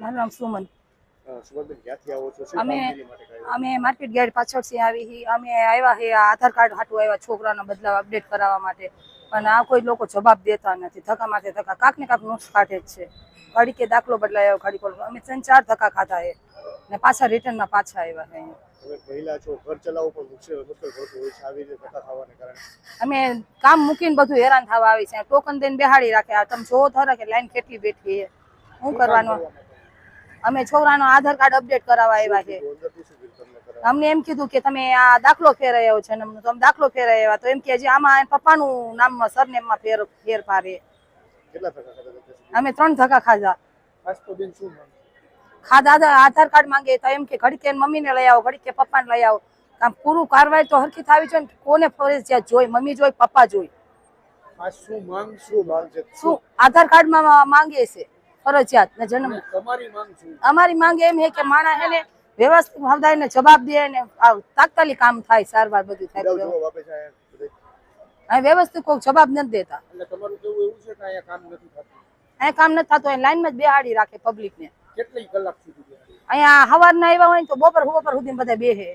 મારું નામ સુમન. અમે? અમે માર્કેટ ગેટ પાછળથી આવી હી. અમે આવ્યા હે આધાર કાર્ડ હાટું આવ્યા છોકરાનો બદલાવ અપડેટ કરાવવા માટે. પણ આ કોઈ લોકો જવાબ દેતા નથી. ધક્કા માથે ધક્કા. કાંક ને કાંક નુકસ કાઢે જ છે. ઘડી કે દાખલો બદલાયો ઘડી કોલ અમે ત્રણ ચાર ધક્કા ખાધા હે. ને પાછા રિટર્નમાં પાછા આવ્યા હે. મહિલા છો ઘર ચલાવવું પણ મુશ્કેલ મુશ્કેલ પડતું હોય છે. આવી રીતે ધક્કા ખાવાને કારણે. અમે કામ મૂકીને બધું હેરાન થવા આવી છે. ટોકન દઈને બેહાડી રાખે. તમે જોવો થરા કે લાઈન કેટલી બેઠી છે શું કરવાનું? અમે છોકરાનો આધાર કાર્ડ અપડેટ કરાવવા આવ્યા છે? અમને એમ કીધું કે તમે આ દાખલો ફેરાયો છે અમને તો દાખલો ફેરાયા તો એમ કે હજી આમાં પપ્પાનું નામમાં સરનેમમાં ફેર ફેરફાર છે? અમે ત્રણ ધક્કા ખાધા? ખાધા આધાર કાર્ડ માંગે તો એમ કે ઘડી કે મમ્મીને લઈ આવો ઘડી કે પપ્પાને લઈ આવો. આમ પૂરું કાર્યવાહી તો હરખી થવી જોઈએ ને કોને ફરજિયાત જોઈ? મમ્મી જોઈ પપ્પા જોઈ? શું માંગ શું માંગ છે? શું? આધાર કાર્ડમાં માંગે છે. ફરજિયાત ને જન્મ. અમારી માંગ એમ છે કે માણસ એને વ્યવસ્થિત હવદાયને જવાબ દે ને તાત્કાલિક કામ થાય સારવાર બધું થાય? અહીં વ્યવસ્થિત કોઈ જવાબ નથી દેતા. અહીંયા કામ નથી થતું? અહીં લાઈનમાં જ બેહાડી રાખે પબ્લિકને કેટલી કલાક સુધી? અહીંયા સવારના આવ્યા હોય તો બપોર બપોર સુધી બધા બેહે.